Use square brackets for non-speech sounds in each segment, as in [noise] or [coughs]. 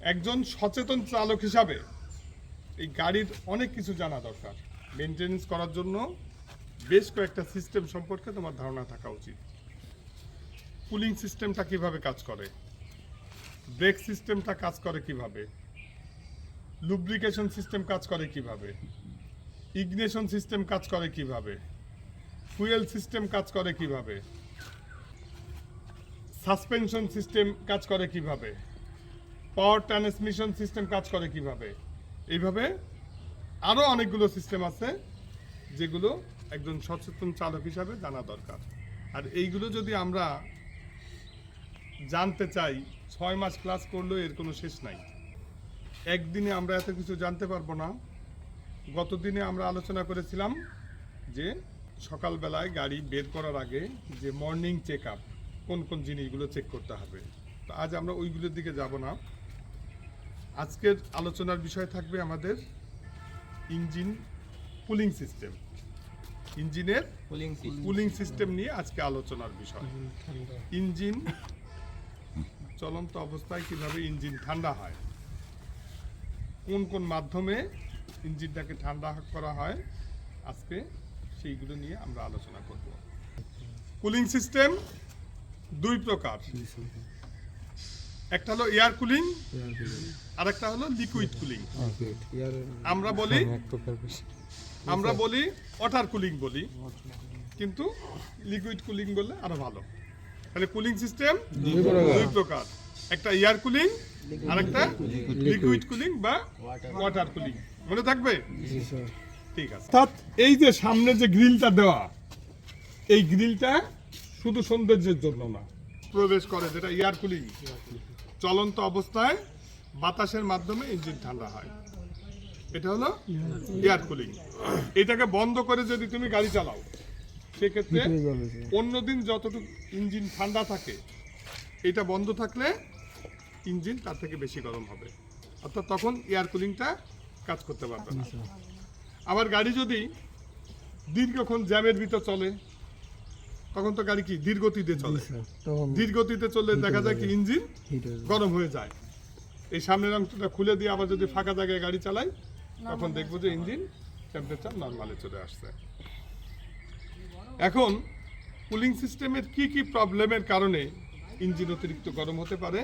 একজন সচেতন চালক হিসাবে এই গাড়ির অনেক কিছু জানা দরকার। মেনটেনেন্স করার জন্য বেশ কয়েকটা সিস্টেম সম্পর্কে তোমার ধারণা থাকা উচিত। কুলিং সিস্টেমটা কীভাবে কাজ করে? ব্রেক সিস্টেমটা কাজ করে কীভাবে? লুব্রিকেশন সিস্টেম কাজ করে কীভাবে? ইগনিশন সিস্টেম কাজ করে কীভাবে? ফুয়েল সিস্টেম কাজ করে কীভাবে? সাসপেনশন সিস্টেম কাজ করে কীভাবে? পাওয়ার ট্রান্সমিশন সিস্টেম কাজ করে কীভাবে? এইভাবে আরও অনেকগুলো সিস্টেম আছে যেগুলো একজন সচেতন চালক হিসাবে জানা দরকার। আর এইগুলো যদি আমরা জানতে চাই, ছয় মাস ক্লাস করলেও এর কোনো শেষ নাই। একদিনে আমরা এত কিছু জানতে পারব না। গত দিনে আমরা আলোচনা করেছিলাম যে সকালবেলায় গাড়ি বের করার আগে যে মর্নিং চেক আপ কোন কোন জিনিসগুলো চেক করতে হবে। তো আজ আমরা ওইগুলোর দিকে যাব না। আজকের আলোচনার বিষয় থাকবে আমাদের ইঞ্জিন কুলিং সিস্টেম। ইঞ্জিনের কুলিং কুলিং সিস্টেম নিয়ে আজকে আলোচনার বিষয়। ইঞ্জিন চলন্ত অবস্থায় কীভাবে ইঞ্জিন ঠান্ডা হয়? কোন কোন মাধ্যমে ইঞ্জিনটাকে ঠান্ডা করা হয়? আজকে সেইগুলো নিয়ে আমরা আলোচনা করব। কুলিং সিস্টেম দুই প্রকার। একটা হলো এয়ার কুলিং আর একটা হলো লিকুইড কুলিং আমরা বলি আমরা বলি ওয়াটার কুলিং বলি। কিন্তু লিকুইড কুলিং বললে আরও ভালো। তাহলে কুলিং সিস্টেম দুই প্রকার। একটা এয়ার কুলিং আর একটা লিকুইড কুলিং বা ওয়াটার কুলিং মনে থাকবে? ঠিক আছে। অর্থাৎ এই যে সামনে যে গ্রিলটা দেওয়া এই গ্রিলটা শুধু সৌন্দর্যের জন্য না। প্রবেশ করে যেটা এয়ার কুলিং চলন্ত অবস্থায় বাতাসের মাধ্যমে ইঞ্জিন ঠান্ডা হয়। এটা হলো এয়ার কুলিং এটাকে বন্ধ করে যদি তুমি গাড়ি চালাও সেক্ষেত্রে অন্যদিন যতটুকু ইঞ্জিন ঠান্ডা থাকে এটা বন্ধ থাকলে ইঞ্জিন তার থেকে বেশি গরম হবে। অর্থাৎ তখন এয়ার কুলিংটা কাজ করতে পারবে না। আবার গাড়ি যদি দীর্ঘক্ষণ জ্যামের ভিতর চলে তখন তো গাড়ি কি ধীর গতিতে চলে? ধীর গতিতে চললে দেখা যায় কি ইঞ্জিন গরম হয়ে যায়। এই সামনের অংশটা খুলে দিয়ে আবার যদি ফাঁকা জায়গায় গাড়ি চালাই তখন দেখব যে ইঞ্জিন টেম্পারেচার নর্মালে চলে আসছে। এখন কুলিং সিস্টেমের কি কি প্রবলেমের কারণে ইঞ্জিন অতিরিক্ত গরম হতে পারে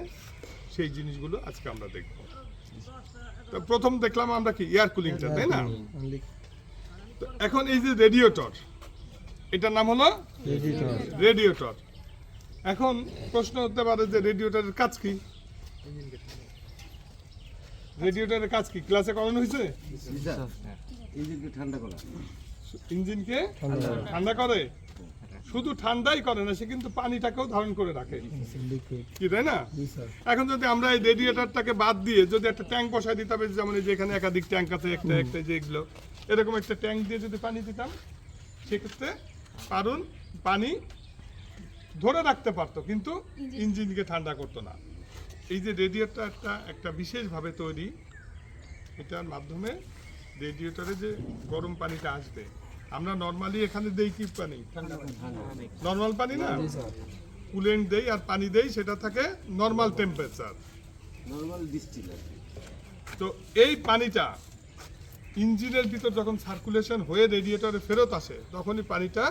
সেই জিনিসগুলো আজকে আমরা দেখব। তো প্রথম দেখলাম আমরা কি এয়ার কুলিংটা তাই না? তো এখন এই যে রেডিয়েটর এটার নাম হলো রেডিয়েটর। এখন প্রশ্ন হতে পারে যে রেডিয়েটরের কাজ কি? রেডিয়েটরের কাজ কি? ক্লাসে করানো হয়েছে? ইঞ্জিনকে ঠান্ডা করা। ইঞ্জিনকে ঠান্ডা করে। শুধু ঠান্ডাই করে না সে কিন্তু পানিটাকেও ধারণ করে রাখে। কি তাই না? এখন যদি আমরা এই রেডিয়েটরটাকে বাদ দিয়ে যদি একটা ট্যাঙ্ক বসাই দিতাম যেমন এই যে এখানে একাধিক ট্যাঙ্ক আছে একটা একটা যে এগুলো এরকম একটা ট্যাঙ্ক দিয়ে যদি পানি দিতাম সেক্ষেত্রে কারণ পানি ধরে রাখতে পারতো কিন্তু ইঞ্জিনকে ঠান্ডা করতো না। এই যে রেডিয়েটরটা একটা একটা বিশেষভাবে তৈরি এটার মাধ্যমে রেডিয়েটরে যে গরম পানিটা আসবে আমরা নর্মালি এখানে দেই কি পানি? নর্মাল পানি না? কুলেন্ট দেই আর পানি দেই সেটা থাকে নর্মাল টেম্পারেচার নর্মাল ডিস্টিল তো এই পানিটা ইঞ্জিনের ভিতর যখন সার্কুলেশন হয়ে রেডিয়েটরে ফেরত আসে তখনই পানিটা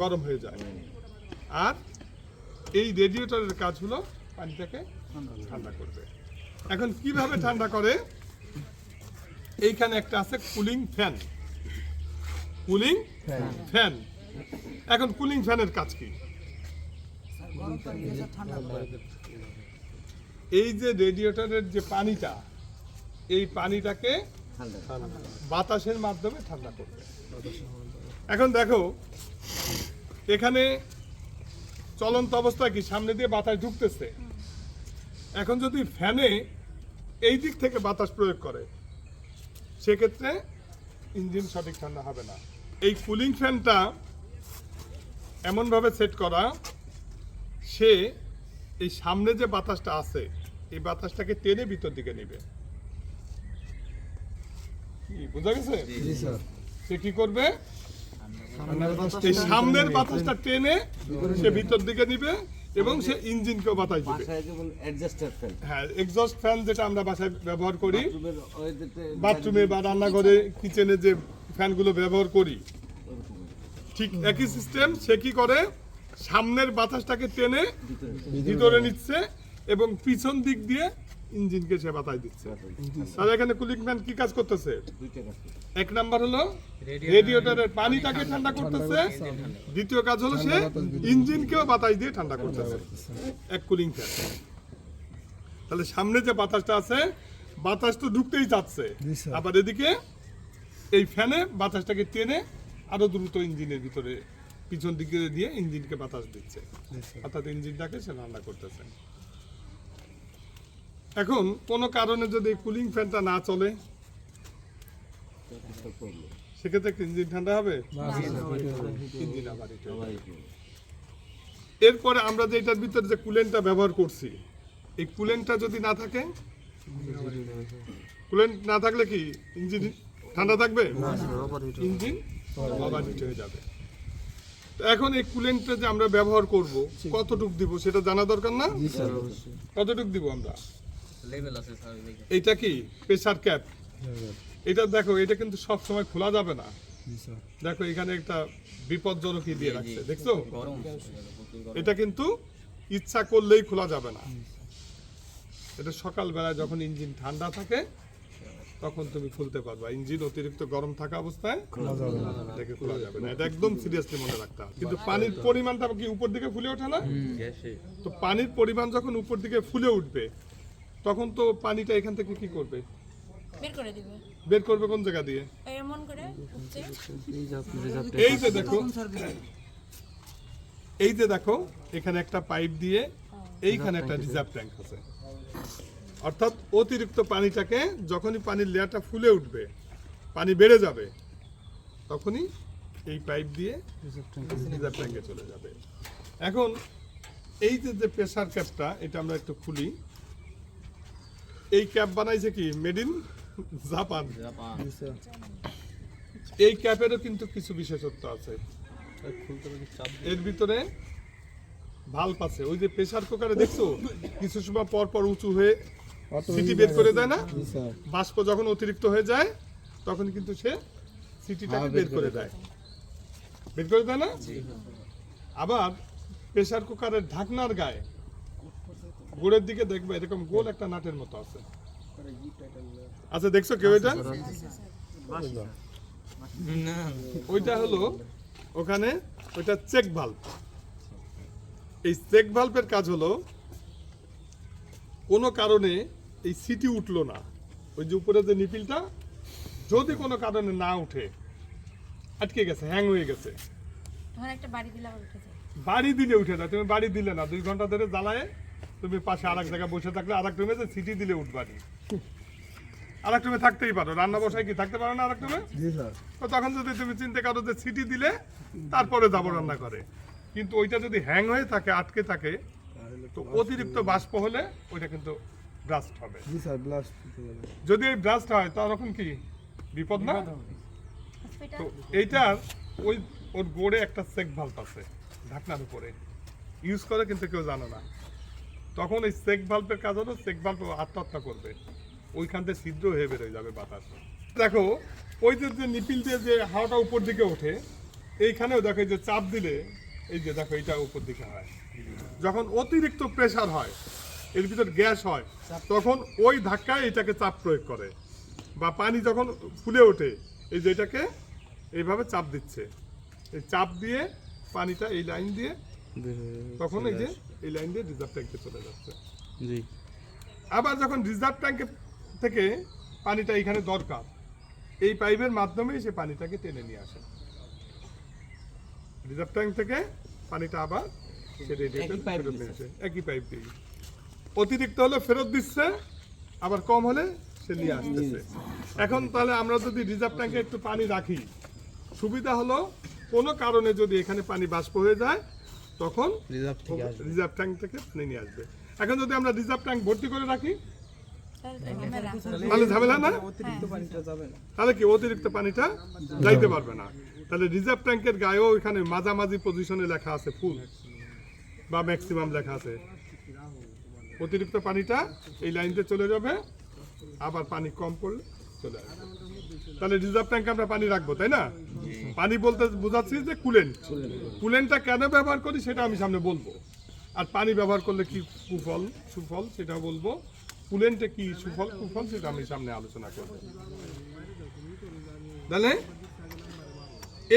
গরম হয়ে। যায়। আর এই রেডিয়েটরের কাজ হলো পানিটাকে ঠান্ডা করবে। এখন কীভাবে ঠান্ডা করে? এইখানে একটা আছে কুলিং ফ্যান কুলিং ফ্যান এখন কুলিং ফ্যানের কাজ কি? এই যে রেডিয়েটরের যে পানিটা এই পানিটাকে বাতাসের মাধ্যমে ঠান্ডা করবে। এখন দেখো, এখানে চলন্ত অবস্থা কি? সামনে দিয়ে বাতাস ঢুকতেছে। এখন যদি ফ্যানে এই দিক থেকে বাতাস প্রয়োগ করে, সেক্ষেত্রে ইঞ্জিন সঠিক ঠান্ডা হবে না। এই কুলিং ফ্যানটা এমনভাবে সেট করা, সে এই সামনে যে বাতাসটা আছে, এই বাতাসটাকে টেনে ভিতর দিকে নেবে। কি বোঝা গেছে সে কি করবে? এই সামনের বাতাসটা টেনে সে ভিতর দিকে নিবে এবং সে ইঞ্জিনকেও বাতাস দিবে। হ্যাঁ এক্সস্ট ফ্যান যেটা আমরা বাসায় ব্যবহার করি বাথরুমে বা রান্নাঘরে কিচেনে যে ফ্যানগুলো ব্যবহার করি ঠিক একই সিস্টেম সে কি করে? সামনের বাতাসটাকে টেনে ভিতরে নিচ্ছে এবং পিছন দিক দিয়ে ইঞ্জিনকে সে বাতাস দিচ্ছে। তাহলে এখানে কুলিং ফ্যান কি কাজ করতেছে? দুইটা কাজ করে। এক নাম্বার হলো রেডিয়েটরের পানিটাকে ঠান্ডা করতেছে। দ্বিতীয় কাজ হলো সে ইঞ্জিনকেও বাতাস দিয়ে ঠান্ডা করতেছে। এক কুলিং ফ্যান তাহলে সামনে যে বাতাসটা আছে বাতাস তো ঢুকতেই যাচ্ছে। আবার এদিকে এই ফ্যানে বাতাসটাকে টেনে আরও দ্রুত ইঞ্জিনের ভিতরে পিছন দিকে দিয়ে ইঞ্জিনকে বাতাস দিচ্ছে। অর্থাৎ ইঞ্জিনটাকে সে ঠান্ডা করতেছে। এখন কোনো কারণে যদি কুলিং ফ্যানটা না চলে সেক্ষেত্রে ইঞ্জিন ঠান্ডা হবে? ইঞ্জিন আবার। এরপরে আমরা যে এটার ভিতরে যে কুলেন্টটা ব্যবহার করছি এই কুলেন্টটা যদি না থাকে কুলেন্ট না থাকলে কি ইঞ্জিন ঠান্ডা থাকবে? ইঞ্জিন আবার হয়ে যাবে। তো এখন এই কুলেন্টটা যে আমরা ব্যবহার করব কতটুক দিব সেটা জানা দরকার না? কতটুক দিব আমরা? লেভেল আছে স্যার এইটা কি? প্রেসার ক্যাপ এটা দেখো এটা কিন্তু সব সময় খোলা যাবে না। দেখো এখানে একটা বিপজ্জনক ই দিয়ে রাখছে দেখছ? এটা কিন্তু ইচ্ছা করলেই খোলা যাবে না। এটা সকালবেলায় যখন ইঞ্জিন ঠান্ডা থাকে তখন তুমি খুলতে পারবা। ইঞ্জিন অতিরিক্ত গরম থাকা অবস্থায় এটাকে খোলা যাবে না। এটা একদম সিরিয়াসলি মনে রাখতে হবে। কিন্তু পানির পরিমাণটা কি উপর দিকে ফুলে ওঠে না? তো পানির পরিমাণ যখন উপর দিকে ফুলে উঠবে তখন তো পানিটা এখান থেকে কি করবে? বের করে দিবে। বের করবে কোন জায়গা দিয়ে? এমন করে এই যে দেখো এই যে দেখো এখানে একটা পাইপ দিয়ে এইখানে একটা রিজার্ভ ট্যাঙ্ক আছে। অর্থাৎ অতিরিক্ত পানিটাকে যখনই পানির লেয়ারটা ফুলে উঠবে পানি বেড়ে যাবে তখনই এই পাইপ দিয়ে রিজার্ভ ট্যাঙ্কে চলে যাবে। এখন এই যে যে প্রেসার ক্যাপটা এটা আমরা একটু খুলি। এই ক্যাপ বানাইছে কি? মেড ইন জাপান জাপান এই ক্যাপেরও কিন্তু কিছু বিশেষত্ব আছে। এর ভিতরে ভাল্ব আছে। ওই যে প্রেসার কুকারে দেখছ? কিছু সময় পর পর উঁচু হয়ে সিটি বের করে দেয় না? বাষ্প যখন অতিরিক্ত হয়ে যায় তখন কিন্তু সে সিটিটাকে বের করে দেয়। বের করে দেয় না? আবার প্রেসার কুকারের ঢাকনার গায়ে গোড়ের দিকে দেখবে এরকম গোল একটা নাটের মতো আছে। আচ্ছা দেখছ কেউ এটা? ওইটা হলো ওখানে ওইটা চেক ভাল্ব এই চেক ভাল্বের কাজ হলো কোনো কারণে এই সিটি উঠল না। ওই যে উপরে যে নিপিলটা যদি কোনো কারণে না উঠে আটকে গেছে হ্যাং হয়ে গেছে। বাড়ি দিলে উঠে যায়। বাড়ি দিলে উঠে না তুমি বাড়ি দিলে না দুই ঘণ্টা ধরে জ্বালায় তুমি পাশে আর এক জায়গায় বসে থাকলে আর এক রুমে যে সিটি দিলে উঠবানি আর এক রুমে থাকতেই পারো রান্না বসায় কি থাকতে পারো না আর এক রুমে তো তখন যদি তুমি চিন্তা করো যে সিটি দিলে তারপরে যাব রান্না করে। কিন্তু ওইটা যদি হ্যাং হয়ে থাকে আটকে থাকে তো অতিরিক্ত বাষ্প হলে ওইটা কিন্তু ব্রাস্ট হবে। যদি এই ব্রাস্ট হয় তখন কি? বিপদ না? হসপিটাল তো এইটার ওই ওর গোড়ে একটা চেক ভাল্ব আছে ঢাকনার উপরে। ইউজ করে কিন্তু কেউ জানে না। তখন এই চেক ভাল্বের কাজ হলো চেক ভাল্ব আত্মহত্যা করবে। ওইখান থেকে ছিদ্র হয়ে বেরোয় যাবে বাতাস। দেখো ওই যে যে নিপিল দিয়ে যে হাওয়াটা উপর দিকে ওঠে এইখানেও দেখো এই যে চাপ দিলে এই যে দেখো এটা উপর দিকে হয়। যখন অতিরিক্ত প্রেশার হয় এর ভিতর গ্যাস হয় তখন ওই ধাক্কায় এটাকে চাপ প্রয়োগ করে। বা পানি যখন ফুলে ওঠে এই যে এটাকে এইভাবে চাপ দিচ্ছে। এই চাপ দিয়ে পানিটা এই লাইন দিয়ে তখন এই যে এই লাইন দিয়ে রিজার্ভ ট্যাঙ্কে চলে যাচ্ছে। জি। আবার যখন রিজার্ভ ট্যাঙ্কে থেকে পানিটা এখানে দরকার এই পাইপের মাধ্যমেই সে পানিটাকে টেনে নিয়ে আসে। রিজার্ভ ট্যাঙ্ক থেকে পানিটা আবার একই পাইপ দিয়ে। অতিরিক্ত হলে ফেরত দিচ্ছে আবার কম হলে সে নিয়ে আসতেছে। এখন তাহলে আমরা যদি রিজার্ভ ট্যাঙ্কে একটু পানি রাখি সুবিধা হলো কোনো কারণে যদি এখানে পানি বাষ্প হয়ে যায় তখন রিজার্ভ থেকে রিজার্ভ ট্যাঙ্ক থেকে পানি নিয়ে আসবে। এখন যদি আমরা রিজার্ভ ট্যাঙ্ক ভর্তি করে রাখি তাহলে ঝামেলা। না? তাহলে কি অতিরিক্ত পানিটা যাইতে পারবে না? তাহলে রিজার্ভ ট্যাঙ্কের গায়েও এখানে মাঝামাঝি পজিশনে লেখা আছে ফুল বা ম্যাক্সিমাম লেখা আছে। অতিরিক্ত পানিটা এই লাইনতে চলে যাবে আবার পানি কম পড়লে চলে আসবে। তাহলে রিজার্ভ ট্যাঙ্কে আমরা পানি রাখব তাই না? পানি বলতে বোঝাচ্ছি যে কুলেন্ট কুলেন্টটা কেন ব্যবহার করি সেটা আমি সামনে বলব। আর পানি ব্যবহার করলে কি কুফল সুফল সেটা বলব। কুলেন্টে কি সুফল কুফল সেটা আমি সামনে আলোচনা করব। তাহলে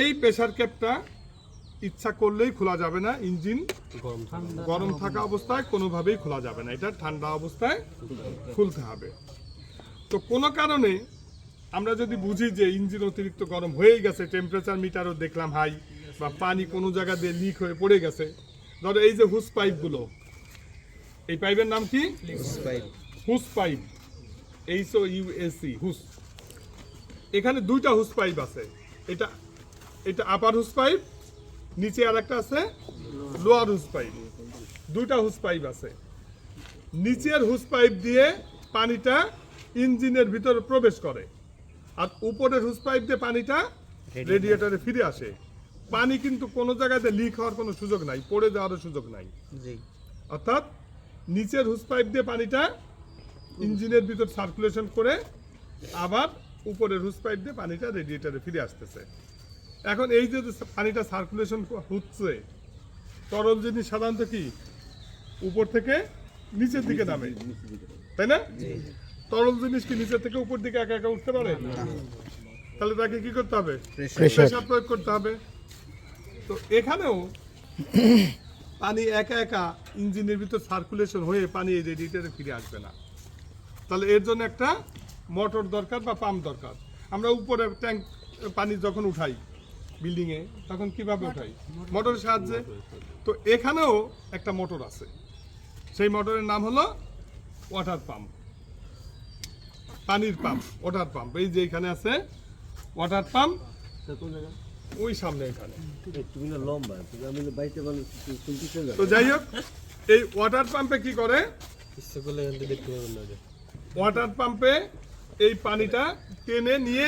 এই প্রেসার ক্যাপটা ইচ্ছা করলেই খোলা যাবে না ইঞ্জিন গরম থাকা অবস্থায় কোনোভাবেই খোলা যাবে না। এটা ঠান্ডা অবস্থায় খুলতে হবে। তো কোনো কারণে আমরা যদি বুঝি যে ইঞ্জিন অতিরিক্ত গরম হয়েই গেছে টেম্পারেচার মিটারও দেখলাম হাই বা পানি কোনো জায়গা দিয়ে লিক হয়ে পড়ে গেছে ধরো এই যে হুস পাইপগুলো এই পাইপের নাম কি? হুস পাইপ এইচ ও ইউএসি হুস। এখানে দুইটা হুস পাইপ আছে এটা এটা আপার হুস পাইপ নিচে আর একটা আছে লোয়ার হুস পাইপ দুইটা হুস পাইপ আছে। নিচের হুস পাইপ দিয়ে পানিটা ইঞ্জিনের ভিতরে প্রবেশ করে। আর উপরের হুস পাইপ দিয়ে পানিটা রেডিয়েটারে ফিরে আসে। পানি কিন্তু কোনো জায়গাতে লিক হওয়ার কোনো সুযোগ নাই পড়ে যাওয়ারও সুযোগ নাই। অর্থাৎ নিচের হুস পাইপ দিয়ে পানিটা ইঞ্জিনের ভিতর সার্কুলেশন করে আবার উপরের হুস পাইপ দিয়ে পানিটা রেডিয়েটারে ফিরে আসতেছে। এখন এই যে পানিটা সার্কুলেশন হচ্ছে তরল জিনিস সাধারণত কি? উপর থেকে নিচের দিকে নামে। তাই না? তরল জিনিস কি নিচের থেকে উপর দিকে একা একা উঠতে পারে? তাহলে তাকে কি করতে হবে? প্রেশার প্রয়োগ করতে হবে। তো এখানেও [coughs] পানি একা একা ইঞ্জিনের ভিতর সার্কুলেশন হয়ে পানি এই রেডিয়েটারে ফিরে আসবে না। তাহলে এর জন্য একটা মোটর দরকার বা পাম্প দরকার। আমরা উপরে ট্যাঙ্ক পানি যখন উঠাই বিল্ডিংয়ে তখন কীভাবে উঠাই? মোটরের সাহায্যে। তো এখানেও একটা মোটর আছে। সেই মোটরের নাম হলো ওয়াটার পাম্প পানির পাম্প ওয়াটার পাম্প এই যে এখানে আছে ওয়াটার পাম্প ওই সামনে এখানে। লম্বা তো যাই হোক, এই ওয়াটার পাম্পে কি করে? ওয়াটার পাম্পে এই পানিটা টেনে নিয়ে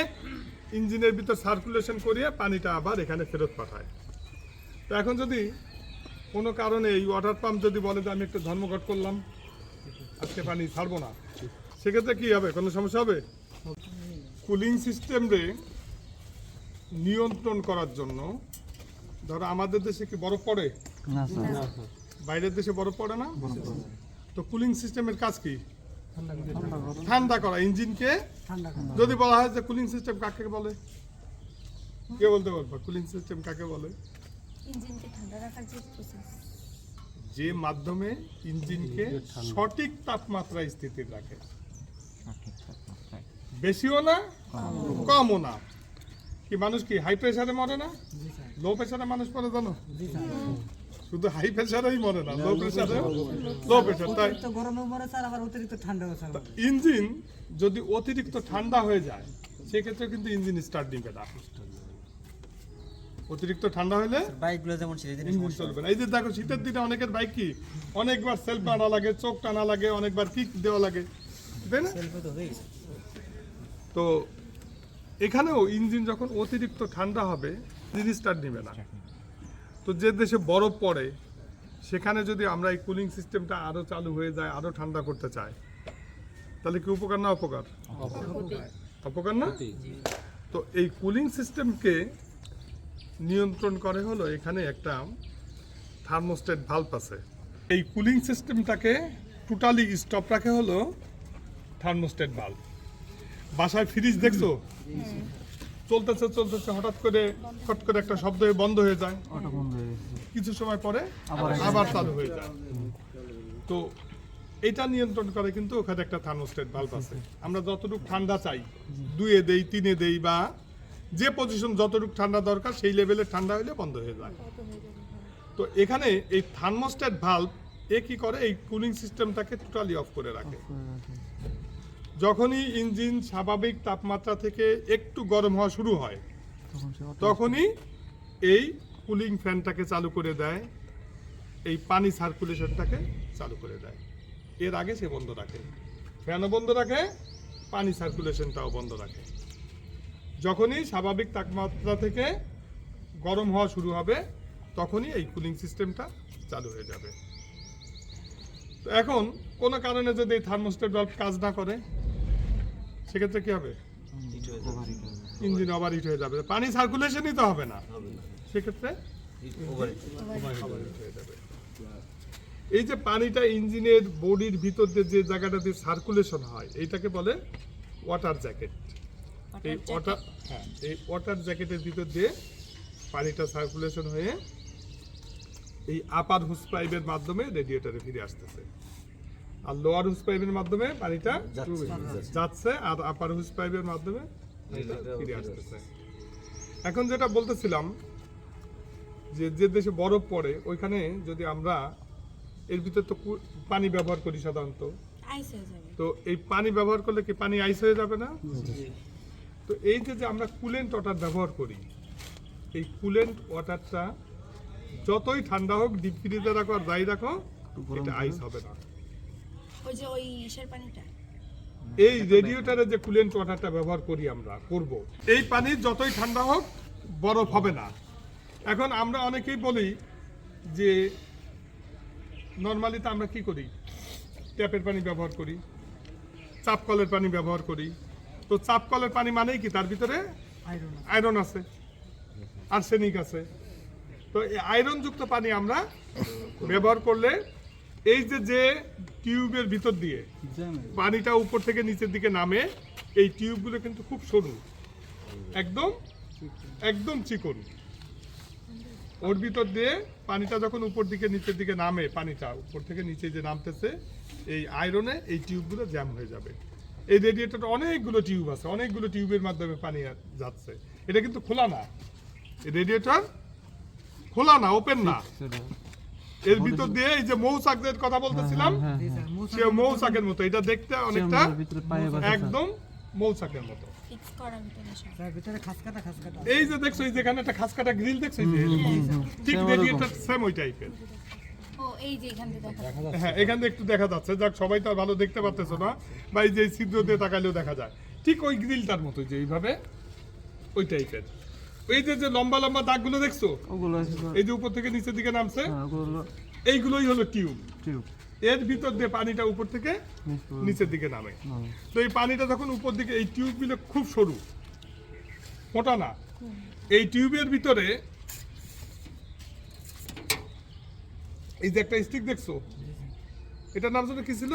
ইঞ্জিনের ভিতর সার্কুলেশন করিয়ে পানিটা আবার এখানে ফেরত পাঠায়। তো এখন যদি কোনো কারণে এই ওয়াটার পাম্প যদি বলে যে আমি একটা ধর্মঘট করলাম, আজকে পানি ছাড়বো না। সেক্ষেত্রে কি হবে? কোনো সমস্যা হবে? কুলিং সিস্টেম রে নিয়ন্ত্রণ করার জন্য ধরো আমাদের দেশে কি বরফ পড়ে? বাইরের দেশে বরফ পড়ে না? তো কুলিং সিস্টেমের কাজ কি? ঠান্ডা করা। ইঞ্জিনকে যদি বলা হয় যে কুলিং সিস্টেম কাকে বলে? কে বলতে পারবে কুলিং সিস্টেম কাকে বলে? ইঞ্জিনকে ঠান্ডা রাখার যে যে মাধ্যমে ইঞ্জিনকে সঠিক তাপমাত্রায় স্থিতির রাখে। বেশিও না কমও না। কি মানুষ কি হাই প্রেসারে মরে না? লো প্রেশারে মানুষ মরে জানো? শুধু হাই প্রেশারেই মরে না লো প্রেশারে লো প্রেশার তাই অতিরিক্ত গরমে মরে স্যার আবার অতিরিক্ত ঠান্ডা স্যার ইঞ্জিন যদি অতিরিক্ত ঠান্ডা হয়ে যায় সেক্ষেত্রে কিন্তু ইঞ্জিন স্টার্ট দিবে না। অতিরিক্ত ঠান্ডা হলে বাইকগুলো যেমন ইঞ্জিন চলবে না। এই যে দেখো শীতের দিনে অনেকের বাইক কি অনেকবার সেলফ টানা লাগে চোখ টানা লাগে অনেকবার কিক দেওয়া লাগে। তাই না? তো এখানেও ইঞ্জিন যখন অতিরিক্ত ঠান্ডা হবে ইঞ্জিন স্টার্ট নেবে না। তো যে দেশে বরফ পড়ে সেখানে যদি আমরা এই কুলিং সিস্টেমটা আরও চালু হয়ে যায় আরও ঠান্ডা করতে চাই তাহলে কি উপকার না অপকার? অপকার না? তো এই কুলিং সিস্টেমকে নিয়ন্ত্রণ করে হলো এখানে একটা থার্মোস্টেট ভাল্ব আছে। এই কুলিং সিস্টেমটাকে টোটালি স্টপ রাখে হলো থার্মোস্টেট ভাল্ব বাসায় ফ্রিজ দেখছ? চলতেছে চলতেছে হঠাৎ করে ফট করে একটা শব্দ হয়ে বন্ধ হয়ে যায়। কিছু সময় পরে আবার চালু হয়ে যায়। তো এটা নিয়ন্ত্রণ করে কিন্তু ওখানে একটা থার্মোস্টেট ভাল্ব আছে। আমরা যতটুকু ঠান্ডা চাই দুয়ে দেই তিনে দেই বা যে পজিশন যতটুকু ঠান্ডা দরকার সেই লেভেলে ঠান্ডা হলে বন্ধ হয়ে যায়। তো এখানে এই থার্মোস্টেট ভাল্ব এ কি করে? এই কুলিং সিস্টেমটাকে টোটালি অফ করে রাখে। যখনই ইঞ্জিন স্বাভাবিক তাপমাত্রা থেকে একটু গরম হওয়া শুরু হয় তখনই এই কুলিং ফ্যানটাকে চালু করে দেয় এই পানি সার্কুলেশনটাকে চালু করে দেয়। এর আগে সে বন্ধ রাখে ফ্যানও বন্ধ রাখে পানি সার্কুলেশনটাও বন্ধ রাখে। যখনই স্বাভাবিক তাপমাত্রা থেকে গরম হওয়া শুরু হবে তখনই এই কুলিং সিস্টেমটা চালু হয়ে যাবে। তো এখন কোনো কারণে যদি এই থার্মোস্টেট বাল্ব কাজ না করে সেক্ষেত্রে কি হবে? ইঞ্জিন ওভার হিট হয়ে যাবে। পানি সার্কুলেশনই তো হবে না। সেক্ষেত্রে? এই যে পানিটা ইঞ্জিনের বডির ভিতর দিয়ে যে জায়গাটাতে সার্কুলেশন হয় এইটাকে বলে ওয়াটার জ্যাকেট এই ওয়াটার হ্যাঁ এই ওয়াটার জ্যাকেটের ভিতর দিয়ে পানিটা সার্কুলেশন হয়ে এই আপার হুস পাইপের মাধ্যমে রেডিয়েটরে ফিরে আসতেছে। আর লোয়ার হুস পাইপের মাধ্যমে পানিটা যাচ্ছে আর আপার হুস পাইপের মাধ্যমে ফিরে আসতেছে। এখন যেটা বলতেছিলাম যে যে দেশে বরফ পড়ে ওইখানে যদি আমরা এর ভিতর তো কু- পানি ব্যবহার করি সাধারণত। তো এই পানি ব্যবহার করলে কি পানি আইস হয়ে যাবে না? তো এই যে যে আমরা কুলেন্ট ওয়াটার ব্যবহার করি এই কুলেন্ট ওয়াটারটা যতই ঠান্ডা হোক ডিপ ফ্রিজে রাখো আর যাই রাখো এটা আইস হবে না। ওই যে ওই ইসের পানিটা। এই রেডিওটারে যে কুলেন্ট ওয়াটারটা ব্যবহার করি আমরা করব। এই পানি যতই ঠান্ডা হোক বরফ হবে না। এখন আমরা অনেকেই বলি যে নর্মালি তো আমরা কি করি? ট্যাপের পানি ব্যবহার করি চাপ কলের পানি ব্যবহার করি। তো চাপ কলের পানি মানেই কি? তার ভিতরে আয়রন আয়রন আছে আর্সেনিক আছে। তো এই আয়রনযুক্ত পানি আমরা ব্যবহার করলে এই যে যে টিউবের ভিতর দিয়ে পানিটা উপর থেকে নিচের দিকে নামে এই টিউবগুলো কিন্তু খুব সরু। একদম একদম চিকন। ওর ভিতর দিয়ে পানিটা যখন উপর দিকে নিচের দিকে নামে পানিটা উপর থেকে নিচে যে নামতেছে এই আয়রনে এই টিউবগুলো জ্যাম হয়ে যাবে। এই রেডিয়েটরে অনেকগুলো টিউব আছে অনেকগুলো টিউবের মাধ্যমে পানি যাচ্ছে। এটা কিন্তু খোলা না। রেডিয়েটর খোলা না ওপেন না। এর ভিতর দিয়ে এই যে মৌচাকের কথা বলতেছিলাম সে মৌচাকের মতো এটা দেখতে অনেকটা একদম মৌচাকের মতো। এই যে দেখছ এই যেখানে একটা খাস কাটা গ্রিল দেখছ ঠিক রেডিয়েটর সেম ওই টাইপের ও এই যে এখান থেকে হ্যাঁ এখান থেকে একটু দেখা যাচ্ছে। যাক সবাই তো আর ভালো দেখতে পারতেছো না। বা এই যে ছিদ্র দিয়ে তাকালেও দেখা যায়। ঠিক ওই গ্রিলটার মতো যে এইভাবে ওই টাইপের এই যে যে লম্বা লম্বা দাগগুলো দেখছ? ওগুলো এই যে উপর থেকে নিচের দিকে নামছে? হ্যাঁ, এইগুলোই হলো টিউব। টিউব। এর ভিতর দিয়ে পানিটা উপর থেকে নিচের দিকে নামে। তো এই পানিটা যখন উপর দিকে এই টিউবগুলো খুব সরু মোটা না। এই টিউবের ভিতরে এই যে একটা স্টিক দেখছ? এটার নাম যেন কি ছিল?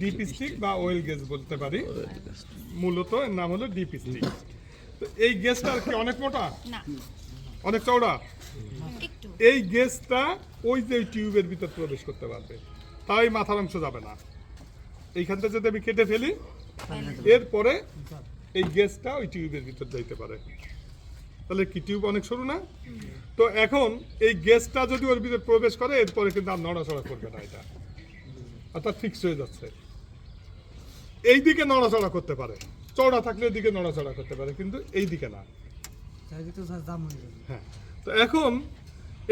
ডিপ স্টিক বা অয়েল গ্যাস বলতে পারি। মূলত এর নাম হলো ডিপ স্টিক তো এই গ্যাসটা কি অনেক মোটা? না। অনেক চওড়া? এই গ্যাসটা ওই যে টিউবের ভিতর প্রবেশ করতে পারবে। তাই মাথার অংশ যাবে না। এইখানটা যদি আমি কেটে ফেলি এরপরে এই গ্যাসটা ওই টিউবের ভিতর যাইতে পারে। তাহলে কি টিউব অনেক সরু না? তো এখন এই গ্যাসটা যদি ওর ভিতর প্রবেশ করে এরপরে কিন্তু আর নড়াচড়া করবে না এটা। অর্থাৎ ফিক্স হয়ে যাচ্ছে। এই দিকে নড়াচড়া করতে পারে। চওড়া থাকলে এদিকে নড়াচড়া করতে পারে কিন্তু এই দিকে না হয়ে। তো এখন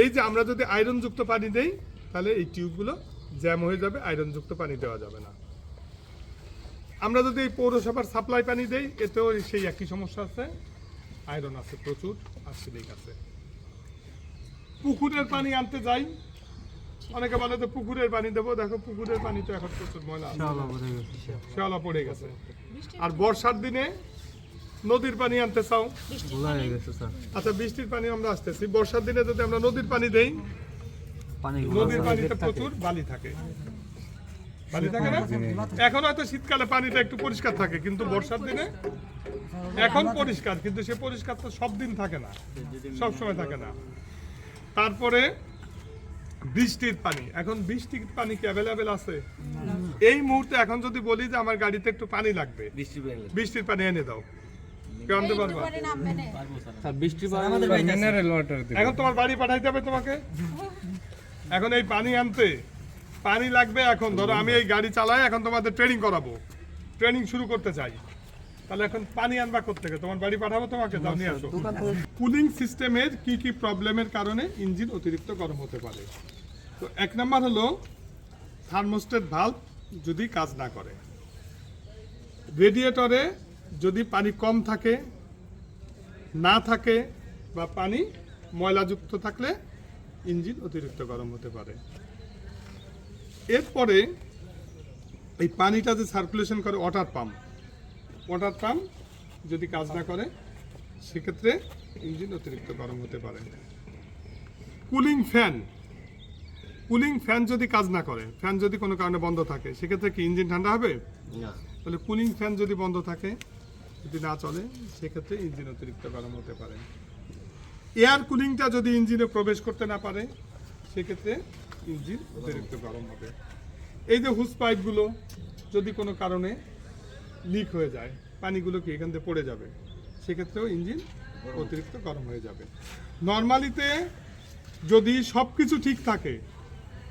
এই যে আমরা যদি আয়রনযুক্ত পানি দেই তাহলে এই টিউবগুলো জ্যাম হয়ে যাবে আয়রনযুক্ত পানি দেওয়া যাবে না। আমরা যদি এই পৌরসভার সাপ্লাই পানি দেই এতেও সেই একই সমস্যা আছে। আয়রন আছে প্রচুর আর্সেনিক আছে। পুকুরের পানি আনতে যাই। অনেকে বলে তো পুকুরের পানি দেবো। দেখো পুকুরের পানি তো এখন প্রচুর ময়লা আছে। শ্যাওলা পড়ে গেছে। আর বর্ষার দিনে নদীর পানি আনতে চাও? ভুলা গেছে স্যার। আচ্ছা বৃষ্টির পানি আমরা আসতেছি। বর্ষার দিনে যদি আমরা নদীর পানি দেই নদীর পানিতে প্রচুর বালি থাকে। বালি থাকে না? এখন হয়তো শীতকালে পানিটা একটু পরিষ্কার থাকে কিন্তু বর্ষার দিনে এখন পরিষ্কার কিন্তু সে পরিষ্কার তো সব দিন থাকে না সব সময় থাকে না। তারপরে বৃষ্টির পানি। এখন বৃষ্টির পানি কি অ্যাভেলেবেল আছে? এই মুহূর্তে এখন যদি বলি যে আমার গাড়িতে একটু পানি লাগবে বৃষ্টির পানি এনে দাও। এখন তোমার বাড়ি পাঠাইতে হবে তোমাকে? এখন এই পানি আনতে। পানি লাগবে এখন। ধরো আমি এই গাড়ি চালাই এখন তোমাদের ট্রেনিং করাবো। ট্রেনিং শুরু করতে চাই। তাহলে এখন পানি আনবা থেকে তোমার বাড়ি পাঠাবো তোমাকে? দাও নিয়ে আসো। কুলিং সিস্টেমের কি কি প্রবলেমের কারণে ইঞ্জিন অতিরিক্ত গরম হতে পারে? তো এক নম্বর হলো থার্মোস্টেট ভাল্ব যদি কাজ না করে। রেডিয়েটরে যদি পানি কম থাকে না থাকে বা পানি ময়লাযুক্ত থাকলে ইঞ্জিন অতিরিক্ত গরম হতে পারে। এরপরে এই পানিটা যে সার্কুলেশন করে ওয়াটার পাম্প ওয়াটার পাম্প যদি কাজ না করে সেক্ষেত্রে ইঞ্জিন অতিরিক্ত গরম হতে পারে। Cooling fan. কুলিং ফ্যান যদি কাজ না করে ফ্যান যদি কোনো কারণে বন্ধ থাকে সেক্ষেত্রে কি ইঞ্জিন ঠান্ডা হবে? না। তাহলে কুলিং ফ্যান যদি বন্ধ থাকে যদি না চলে সেক্ষেত্রে ইঞ্জিন অতিরিক্ত গরম হতে পারে। এয়ার কুলিংটা যদি ইঞ্জিনে প্রবেশ করতে না পারে সেক্ষেত্রে ইঞ্জিন অতিরিক্ত গরম হবে। এই যে হুস পাইপগুলো যদি কোনো কারণে লিক হয়ে যায়, পানিগুলো কি এখান থেকে পড়ে যাবে? সেক্ষেত্রেও ইঞ্জিন অতিরিক্ত গরম হয়ে যাবে। নর্মালিতে যদি সব কিছু ঠিক থাকে,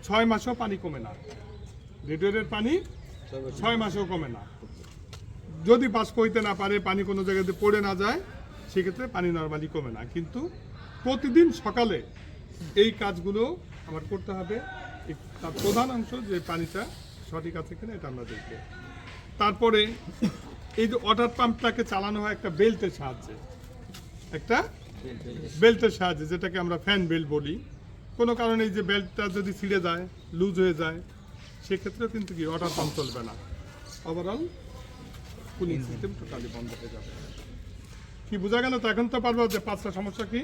ছয় মাসেও পানি কমে না। রেডিওরের পানি ছয় মাসেও কমে না। যদি বাষ্প হইতে না পারে, পানি কোনো জায়গাতে পড়ে না যায়, সেক্ষেত্রে পানি নর্মালি কমে না। কিন্তু প্রতিদিন সকালে এই কাজগুলো আমার করতে হবে। তার প্রধান অংশ যে পানিটা সঠিক আছে কিনা এটা আমরা দেখব। তারপরে এই যে ওয়াটার পাম্পটাকে চালানো হয় একটা বেল্টের সাহায্যে। একটা বেল্টের সাহায্যে, যেটাকে আমরা ফ্যান বেল্ট বলি। কোনো কারণে এই যে বেল্টটা যদি ছিঁড়ে যায় লুজ হয়ে যায়, সেক্ষেত্রেও কিন্তু কি ওয়াটার পাম্প চলবে না। ওভারঅল কুলিং সিস্টেম টোটালি বন্ধ হয়ে যাবে। কি বোঝা গেল তো? এখন তো পারব যে পাঁচটা সমস্যা কি?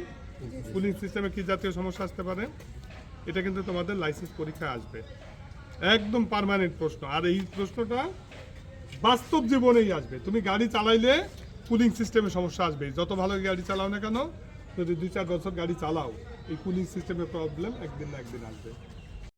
কুলিং সিস্টেমে কি জাতীয় সমস্যা আসতে পারে? এটা কিন্তু তোমাদের লাইসেন্স পরীক্ষায় আসবে। একদম পার্মানেন্ট প্রশ্ন। আর এই প্রশ্নটা বাস্তব জীবনেই আসবে। তুমি গাড়ি চালাইলে কুলিং সিস্টেমের সমস্যা আসবে যত ভালো গাড়ি চালাও না কেন, যদি দুই চার বছর গাড়ি চালাও, এই কুলিং সিস্টেমের প্রবলেম একদিন না একদিন আসবে।